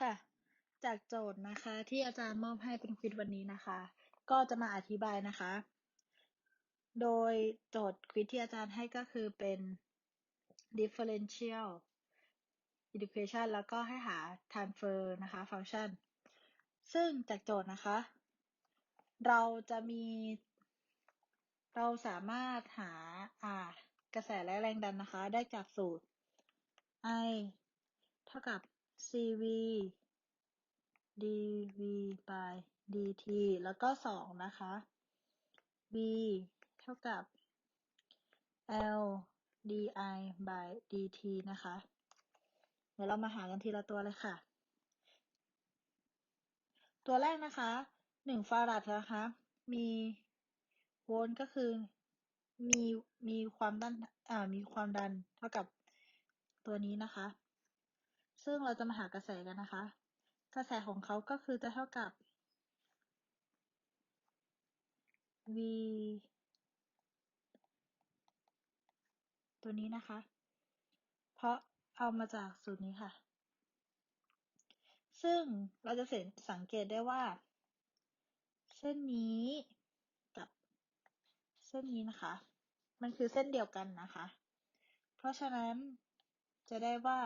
ค่ะ จากโจทย์นะคะที่อาจารย์มอบให้เป็นควิดวันนี้นะคะ ก็จะมาอธิบายนะคะ โดยโจทย์ควิดที่อาจารย์ให้ก็คือเป็น differential equation แล้วก็ให้หา transfer นะคะ function ซึ่งจากโจทย์นะคะ เราจะมี เราสามารถหาอ่ากระแสและแรงดันนะคะ ได้จากสูตร I เท่ากับ cv dv by dt แล้วก็สองนะคะ v เท่ากับ l di by dt นะคะ เดี๋ยวเรามาหากันทีละตัวเลยค่ะ ตัวแรกนะคะหนึ่งฟาราดนะคะ มีโวลต์ก็คือมีมีความดันอ่ามีความดันเท่ากับตัวนี้นะคะ ซึ่งเราจะมาหากระแสกันนะคะ กระแสของเขาก็คือจะเท่ากับ v ตัวนี้นะคะ เพราะเอามาจากสูตรนี้ค่ะ ซึ่งเราจะสังเกตได้ว่า เส้นนี้กับเส้นนี้นะคะ มันคือเส้นเดียวกันนะคะ เพราะฉะนั้นจะได้ว่า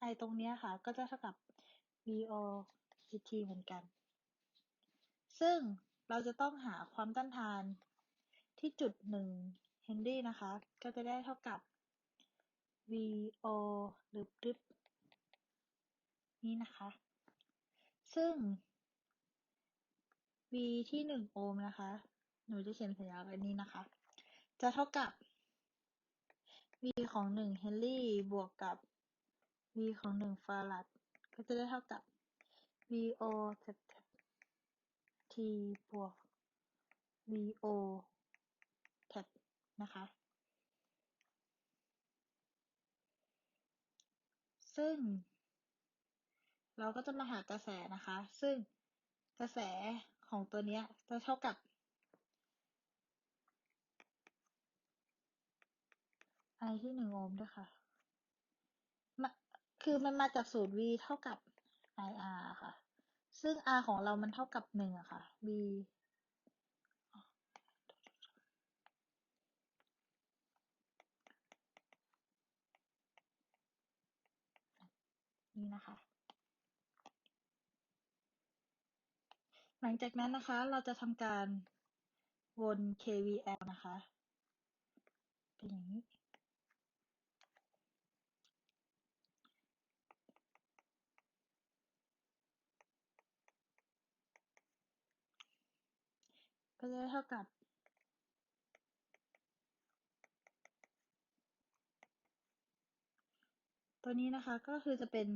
ไอตรงนี้ค่ะ ก็จะเท่ากับ VO dt เหมือนกัน ซึ่งเราจะต้องหาความต้านทานที่จุดหนึ่งเฮนรี่นะคะ ก็จะได้เท่ากับ VO หรือรึบนี้นะคะ ซึ่ง V ที่หนึ่งโอห์มนะคะ หนูจะเขียนสัญลักษณ์อันนี้นะคะ จะเท่ากับ V ของหนึ่งเฮนรี่บวกกับ V ของหนึ่งฟาราดก็จะได้เท่ากับ VO แท็บ T บวก VO แท็บนะคะ ซึ่ง เราก็จะมาหากระแสนะคะ ซึ่งกระแสของตัวนี้จะเท่ากับ I ที่หนึ่งโอห์มด้วยค่ะ คือมันมาจากสูตร V เท่ากับ IR ค่ะ ซึ่ง R ของเรามันเท่ากับหนึ่งอะค่ะ V นี่นะคะ หลังจากนั้นนะคะเราจะทำการวน KVL นะคะ เป็นอย่างนี้ ก็จะเท่ากับตัวนี้นะคะก็คือจะเป็น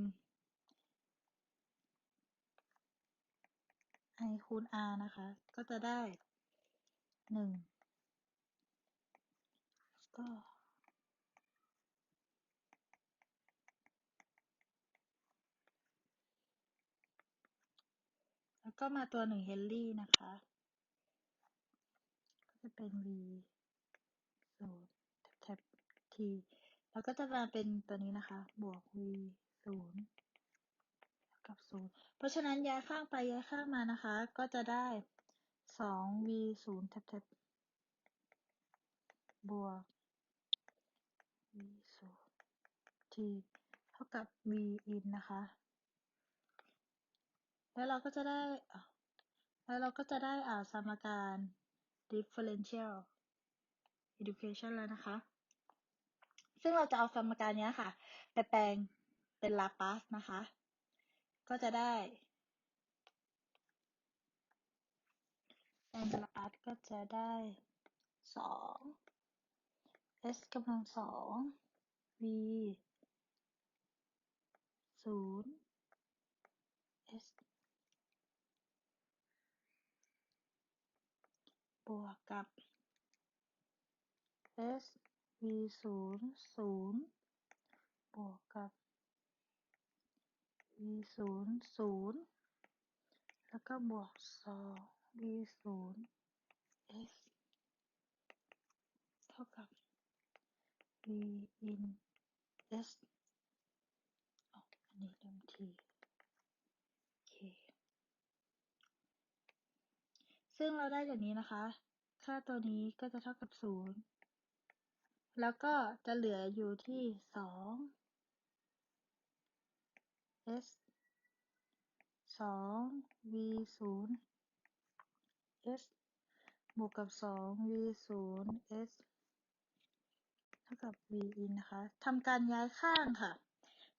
I คูณ R นะคะ ก็จะได้หนึ่งก็แล้วก็มาตัวหนึ่งเฮนรี่นะคะ จะเป็น V ศูนย์แท็บ T แล้วก็จะมาเป็นตัวนี้นะคะ บวก V ศูนย์กับศูนย์เพราะฉะนั้นย้ายข้างไปย้ายข้างมานะคะ ก็จะได้สอง V ศูนย์แท็บแท็บบวก V ศูนย์ T เท่ากับ V in นะคะ แล้วเราก็จะได้แล้วเราก็จะได้อ่าสมการ differential education แล้วนะคะ ซึ่งเราจะเอาสมการนี้ค่ะ ไปแปลงเป็นลาปาสนะคะ ก็จะได้แปลงเป็นลาปาสก็จะได้สอง s กำลังสอง v ศูนย์ s บ วกกับ s v ศูนย์ศูนย์บวกกับ v ศูนย์ศูนย์แล้วก็บวกสอง v ศูนย์ s เท่ากับ v in s อันนี้เริ่มที ซึ่งเราได้จากนี้นะคะ ค่าตัวนี้ก็จะเท่ากับศูนย์แล้วก็จะเหลืออยู่ที่สอง s สอง v ศูนย์ s บวกกับสอง v ศูนย์ s เท่ากับ v in นะคะ ทำการย้ายข้างค่ะ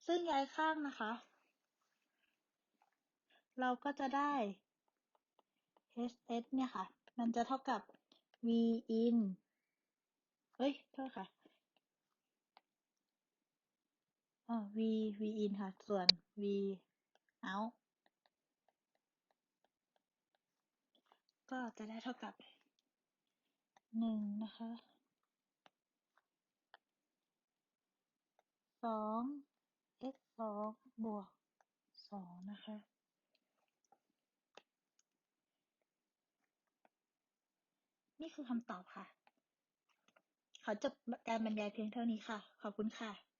ซึ่งย้ายข้างนะคะ เราก็จะได้ ss เนี่ยค่ะ มันจะเท่ากับ v in เอ้ยโทษค่ะอ๋อ v v in ค่ะ ส่วน v out ก็จะได้เท่ากับหนึ่งนะคะสอง x สองบวกสองนะคะ นี่คือคำตอบค่ะ ขอจบการบรรยายเพียงเท่านี้ค่ะ ขอบคุณค่ะ